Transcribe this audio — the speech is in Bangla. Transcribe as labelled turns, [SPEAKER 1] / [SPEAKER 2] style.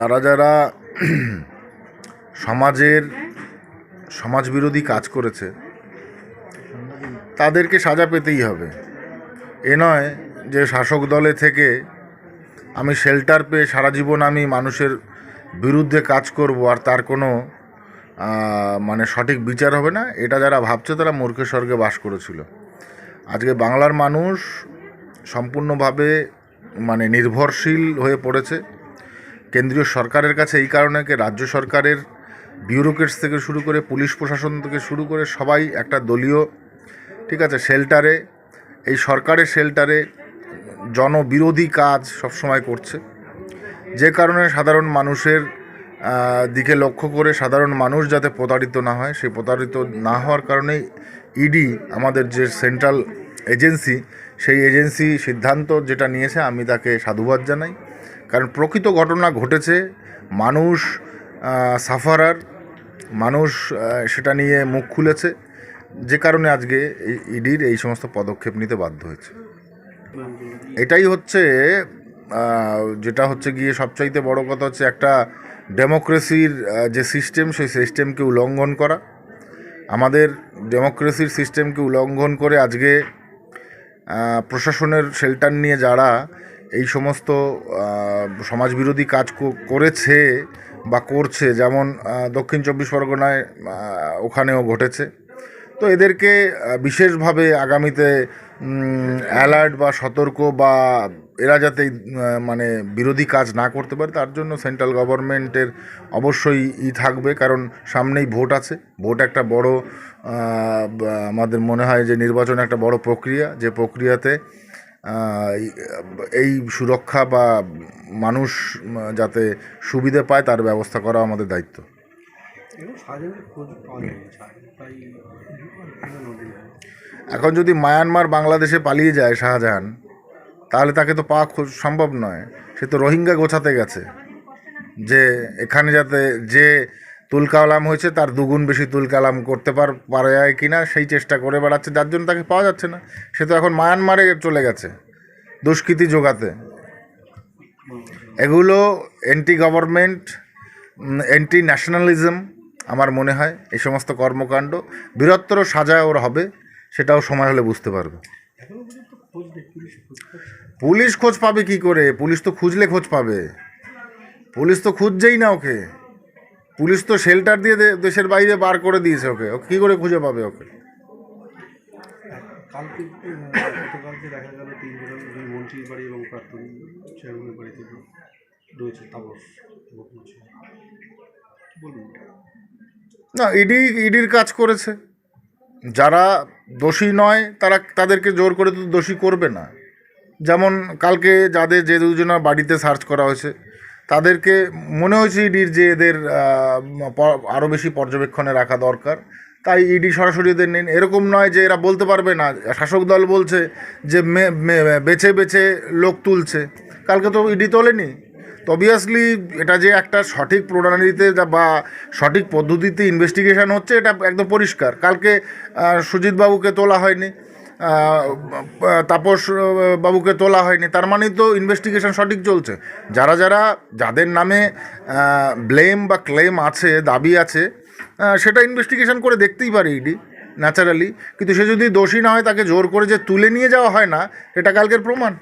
[SPEAKER 1] তারা যারা সমাজের সমাজবিরোধী কাজ করেছে, তাদেরকে সাজা পেতেই হবে। এ নয় যে শাসক দলে থেকে আমি শেল্টার পেয়ে সারা জীবন আমি মানুষের বিরুদ্ধে কাজ করব আর তার কোনো মানে সঠিক বিচার হবে না, এটা যারা ভাবছে তারা মূর্খের স্বর্গে বাস করেছিল। আজকে বাংলার মানুষ সম্পূর্ণভাবে মানে নির্ভরশীল হয়ে পড়েছে। কেন্দ্রীয় সরকারের কাছে এই কারণে রাজ্য সরকারের বিউরোক্রেটস থেকে শুরু করে পুলিশ প্রশাসন থেকে শুরু করে সবাই একটা দলীয়, ঠিক আছে শেল্টারে এই সরকারের শেল্টারে জনবিরোধী কাজ সবসময় করছে। যে কারণে সাধারণ মানুষের দিকে লক্ষ্য করে সাধারণ মানুষ যাতে প্রতারিত না হয়, সেই প্রতারিত না হওয়ার কারণেই ইডি আমাদের যে সেন্ট্রাল এজেন্সি সেই এজেন্সি সিদ্ধান্ত যেটা নিয়েছে, আমি তাকে সাধুবাদ জানাই। কারণ প্রকৃত ঘটনা ঘটেছে, মানুষ সাফারার, মানুষ সেটা নিয়ে মুখ খুলেছে, যে কারণে আজকে ইডির এই সমস্ত পদক্ষেপ নিতে বাধ্য হয়েছে। এটাই হচ্ছে যেটা হচ্ছে গিয়ে সবচাইতে বড় কথা হচ্ছে একটা ডেমোক্রেসির যে সিস্টেম, সেই সিস্টেমকে উল্লঙ্ঘন করা। আমাদের ডেমোক্রেসির সিস্টেমকে উল্লঙ্ঘন করে আজকে প্রশাসনের শেল্টার নিয়ে যারা এই সমস্ত সমাজবিরোধী কাজ করেছে বা করছে, যেমন দক্ষিণ চব্বিশ পরগনায় ওখানেও ঘটেছে। তো এদেরকে বিশেষভাবে আগামীতে অ্যালার্ট বা সতর্ক বা এরা যাতে মানে বিরোধী কাজ না করতে পারে, তার জন্য সেন্ট্রাল গভর্নমেন্টের অবশ্যই ই থাকবে। কারণ সামনেই ভোট আছে। ভোট একটা বড় আমাদের মনে হয় যে নির্বাচন একটা বড় প্রক্রিয়া। যে প্রক্রিয়াতে এই- সুরক্ষা বা মানুষ যাতে সুবিধে পায় তার ব্যবস্থা করা আমাদের দায়িত্ব। এখন যদি মায়ানমার বাংলাদেশে পালিয়ে যায় শাহজাহান তাহলে তাকে তো পাওয়া খুব সম্ভব নয় সে তো রোহিঙ্গা গোছাতে গেছে যে এখানে যাতে যে তুলকালাম হয়েছে, তার দুগুণ বেশি তুলকালাম করতে পার, পারে কি না সেই চেষ্টা করে বেড়াচ্ছে, যার জন্য তাকে পাওয়া যাচ্ছে না। সে তো এখন মায়ানমারে চলে গেছে, দুষ্কৃতি যোগাতে এগুলো অ্যান্টি গভর্নমেন্ট অ্যান্টি ন্যাশনালিজম আমার মনে হয়, এই সমস্ত কর্মকাণ্ড, বৃহত্তর সাজা ওর হবে, সেটাও সময় হলে বুঝতে পারবে।
[SPEAKER 2] পুলিশ খোঁজ
[SPEAKER 1] পাবে কি করে? পুলিশ তো খুঁজলে খোঁজ পাবে। পুলিশ তো খুঁজছেই না ওকে। পুলিশ তো শেল্টার দিয়ে দেশের বাইরে বার করে দিয়েছে ওকে। ও কী করে খুঁজে পাবে ওকে?
[SPEAKER 2] কালকে গতকালকে দেখা গেল তিনজন দুই মন্ত্রীর বাড়ি এবং প্রাক্তন চেয়ারম্যানের বাড়িতে রয়েছে তাপস মুখোপাধ্যায়।
[SPEAKER 1] না ইডি ইডির কাজ করেছে। যারা দোষী নয় তারা তাদেরকে জোর করে তো দোষী করবে না। যেমন কালকে যাদের যে দুজনের বাড়িতে সার্চ করা হয়েছে তাদেরকে মনে হয়েছে ইডির যে এদের আরও বেশি পর্যবেক্ষণে রাখা দরকার। তাই ইডি সরাসরি এদের নেন। এরকম নয় যে এরা বলতে পারবে না। শাসক দল বলছে যে বেছে বেছে লোক তুলছে। কালকে তো ইডি তোলেনি। তো অবভিয়াসলি এটা যে একটা সঠিক প্রণালীতে বা সঠিক পদ্ধতিতে ইনভেস্টিগেশন হচ্ছে এটা একদম পরিষ্কার। কালকে আহ, সুজিত বাবুকে তোলা হয়নি। তাপস বাবুকে তোলা হয়নি। তার মানে তো ইনভেস্টিগেশন সঠিক চলছে। যারা যারা, যাদের নামে ব্লেম বা ক্লেম আছে, দাবি আছে সেটা ইনভেস্টিগেশন করে দেখতেই পারে ইডি ন্যাচারালি কিন্তু সে যদি দোষী না হয়, তাকে জোর করে যে তুলে নিয়ে যাওয়া হয় না, এটা কালকের প্রমাণ।